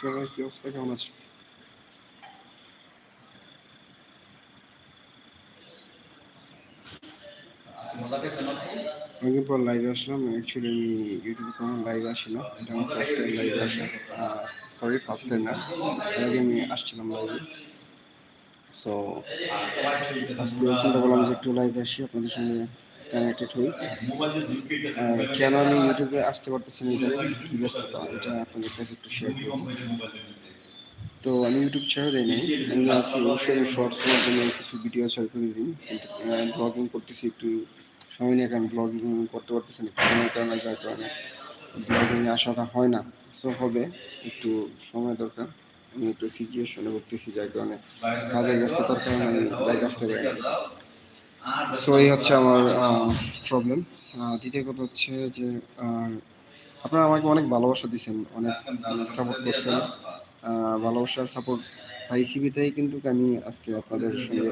সবাই, কি অবস্থা? কেমন আছে? অনেকদিন পর লাইভে আসলাম। অ্যাকচুয়ালি আমি ইউটিউবে কোনো লাইভে আসি না এটা আমার ফার্স্ট টাইম লাইভে আসা। সরি ফার্স্ট টাইম না। আগে আমি আসছিলাম লাইভে সো আজকে চিন্তা করলাম যে একটু লাইভে আসি আপনাদের সঙ্গে। কানেক্টেড হই। কেন আমি ইউটিউবে আসতে পারতেছি না এটা কি ব্যস্ততা? এটা আপনাদের কাছে একটু শেয়ার করব। তো আমি ইউটিউব দিই নাই। আমি আছি অবশ্যই আমি শর্টসের জন্য কিছু ভিডিও শেয়ার করে দিই। কিন্তু ব্লগিং করতেছি একটু। সময় নিয়ে কারণ ব্লগিং করতে পারতেছি না। সময়ের কারণে, যার কারণে ব্লগিংয়ে আসাটা হয় না। সো হবে, একটু সময় দরকার। আমি একটু সিচুয়েশনে করতেছি যার কারণে কাজের ব্যস্ততার কারণে আমি বাইক আসতে পারি সো এই হচ্ছে আমার প্রবলেম দ্বিতীয় কথা হচ্ছে যে আপনারা আমাকে অনেক ভালোবাসা দিচ্ছেন অনেক সাপোর্ট করছেন। ভালোবাসার সাপোর্ট বিধায় কিন্তু আমি আজকে আপনাদের সঙ্গে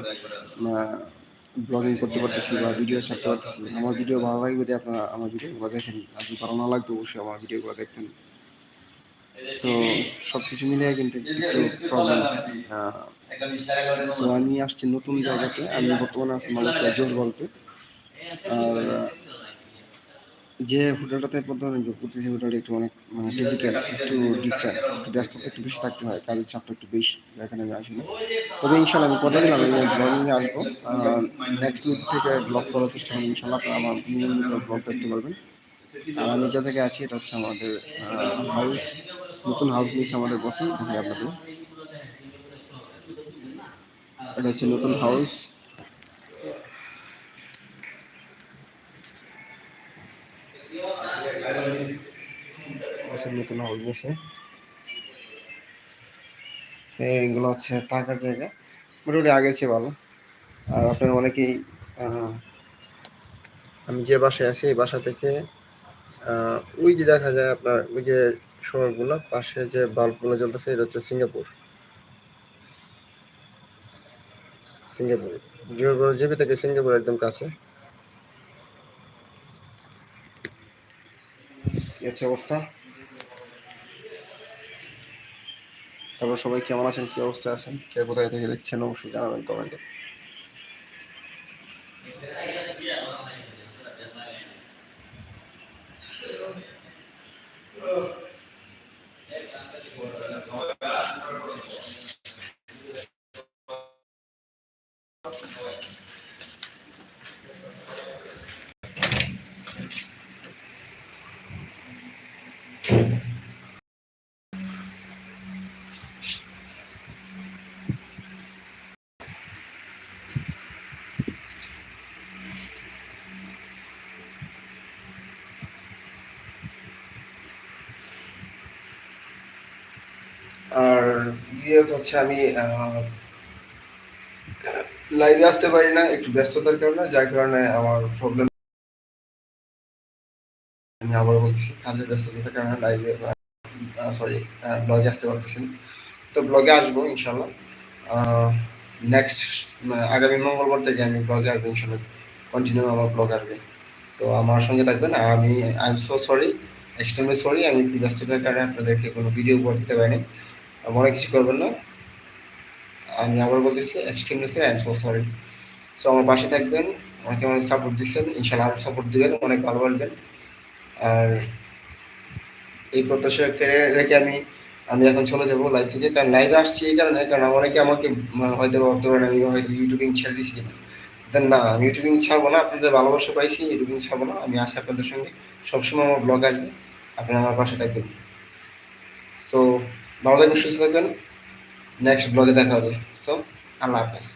ব্লগিং করতে পারতেছি বা ভিডিও ছাড়তে পারতেছি। আমার ভিডিও ভালো লাগে যদি আপনারা আমার ভিডিওগুলো দেখেন। আর যদি ভালো না লাগতো অবশ্যই আমার ভিডিওগুলো দেখতেন। তো সব কিছু মিলিয়ে কিন্তু একটু প্রবলেম সো আমি আসছি নতুন জায়গাতে। আমি বর্তমানে আছি মালয়েশিয়া জোর বলতে। আর যে হোটেলটাতে প্রথমে যোগ করতেছি হোটেলটা একটু অনেক মানে টিপিক্যাল একটু ডিফারেন্ট একটু ব্যস্ততা একটু বেশি থাকতে হয় কাজের চাপটা একটু বেশি এখানে আমি আসি না তবে ইনশাল্লাহ আমি কথা দিলাম আমি ব্লগিংয়ে আসব। নেক্সট উইক থেকে ব্লগ করার চেষ্টা করব ইনশাল্লাহ আপনারা আমার নিয়মিত ব্লগ দেখতে পারবেন। আর আমি যে জায়গায় আছি এটা হচ্ছে আমাদের হাউস নতুন হাউস নিয়েছে আমাদের বসে দেখি আপনাদের এটা হচ্ছে নতুন হাউস নতুন হাউস নিয়েছে তো এইগুলো হচ্ছে থাকার জায়গা। মোটামুটি আগের চেয়ে ভালো। আর আপনারা অনেকেই আমি যে বাসায় আছি, এই বাসা থেকে ওই যে দেখা যায় আপনার, ওই যে শহরগুলো, পাশে যে বাল্বগুলো জ্বলতেছে, এটা হচ্ছে সিঙ্গাপুর। সিঙ্গাপুর। জিওর জিবি থেকে সিঙ্গাপুর একদম কাছে। কি অবস্থা? তারপর সবাই কেমন আছেন? কি অবস্থা আছেন? কে কোথায় থেকে দেখছেন? অবশ্যই জানাবেন কমেন্টে। আর ইয়ে হচ্ছে আমি লাইভে আসতে পারি না, একটু ব্যস্ততার কারণে, যার কারণে আমার প্রবলেম আমি আবার বলতেছি, কাজের ব্যস্ততার কারণে লাইভে সরি ব্লগে আসতে পারতেছি তো ব্লগে আসব ইনশাল্লাহ নেক্সট আগামী মঙ্গলবার থেকে আমি ব্লগে আসব ইনশাল্লাহ কন্টিনিউ আমার ব্লগ আসবে। তো আমার সঙ্গে থাকবেন আমি I am so sorry extremely sorry আমি একটু ব্যস্ততার কারণে আপনাদেরকে কোনো ভিডিও দিতে পারিনি। মনে কিছু করবেন না। আমি আবার বলতেছি extremely I am so sorry so আমার পাশে থাকবেন, আমাকে অনেক সাপোর্ট দিচ্ছেন ইনশাল্লাহ আরও সাপোর্ট দিবেন, অনেক ভালো বাড়বেন আর এই প্রত্যাশা কেড়ে রেখে আমি আমি এখন চলে যাব লাইভ থেকে। কারণ লাইভে আসছি এই কারণে, কারণ অনেকে আমাকে হয়তো ভাবতে পারেন আমি হয়তো ইউটিউবিং ছেড়ে দিচ্ছি কিনা। দেন না, আমি ইউটিউবিং ছাড়বো না, আপনাদের ভালোবাসা পাইছি ইউটিউবিং ছাড়বো না, আমি আসি আপনাদের সঙ্গে। সবসময় আমার ব্লগ আসবে, আপনারা আমার পাশে থাকবেন। সো ভালো থাকবেন সুস্থ থাকবেন। নেক্সট ব্লগে দেখা হবে। সো আল্লাহ হাফেজ।